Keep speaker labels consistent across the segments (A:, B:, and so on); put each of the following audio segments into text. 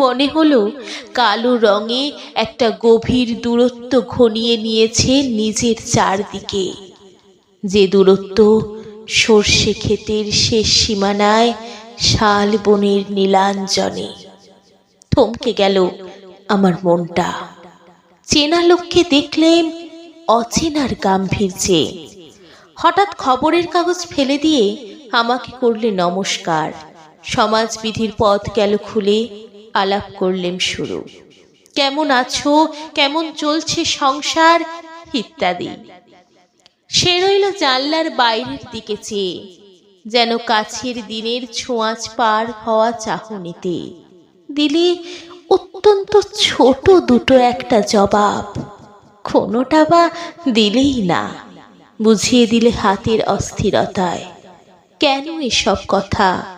A: মনে হলো কালো রঙে একটা গভীর দূরত্ব ঘনিয়ে নিয়েছে নিজের চারদিকে। যে দূরত্ব সর্ষে ক্ষেতের শেষ সীমানায় শাল বনের নীলাঞ্জনে। থমকে গেল আমার মনটা। চেনা লোককে দেখলেন অচেনার গাম্ভীর্যে। হঠাৎ খবরের কাগজ ফেলে দিয়ে আমাকে করলে নমস্কার। সমাজবিধির পথ গেল খুলে আলাপ করলেম শুরু। কেমন আছো? কেমন চলছে সংসার? ইত্যাদি। সে রইল জানলার বাইরের দিকে চেয়ে, যেন কাছের দিনের ছোঁয়াচ পার হওয়া চাহনিতে। দিলে, অত্যন্ত ছোট দুটো একটা জবাব। কোনোটা বা দিলেই না। বুঝিয়ে দিলে হাতের অস্থিরতায়। কেন এসব কথা?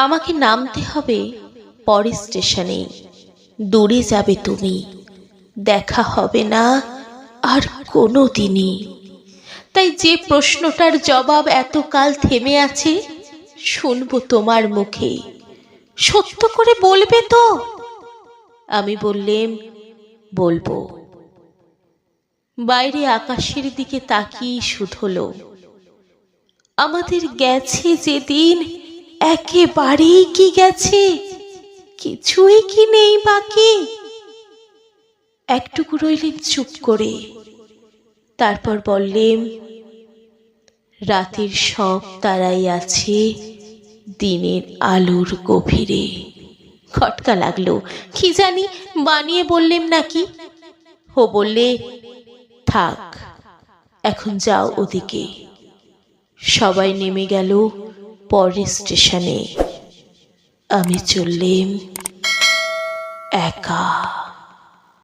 A: আমাকে নামতে হবে পরের স্টেশনে। দূরে যাবে তুমি। দেখা হবে না আর কোনো দিনই তাই যে প্রশ্নটার জবাব এতকাল থেমে আছে, শুনব তোমার মুখে। সত্য করে বলবে তো? আমি বললেম, বলব। বাইরে আকাশের দিকে তাকিয়ে শুধলো আমাদের গেছে যেদিন একেবারেই কি গেছে? কিছুই কি নেই বাকি? একটুকু রইলেন চুপ করে। তারপর বললেম রাতের সব তারাই আছে দিনের আলোর গভীরে। খটকা লাগল। কি জানি, বানিয়ে বললেম নাকি? হো বললে, থাক, এখন যাও ওদিকে। সবাই নেমে গেল। পরের স্টেশনে। আমি চললেম একা।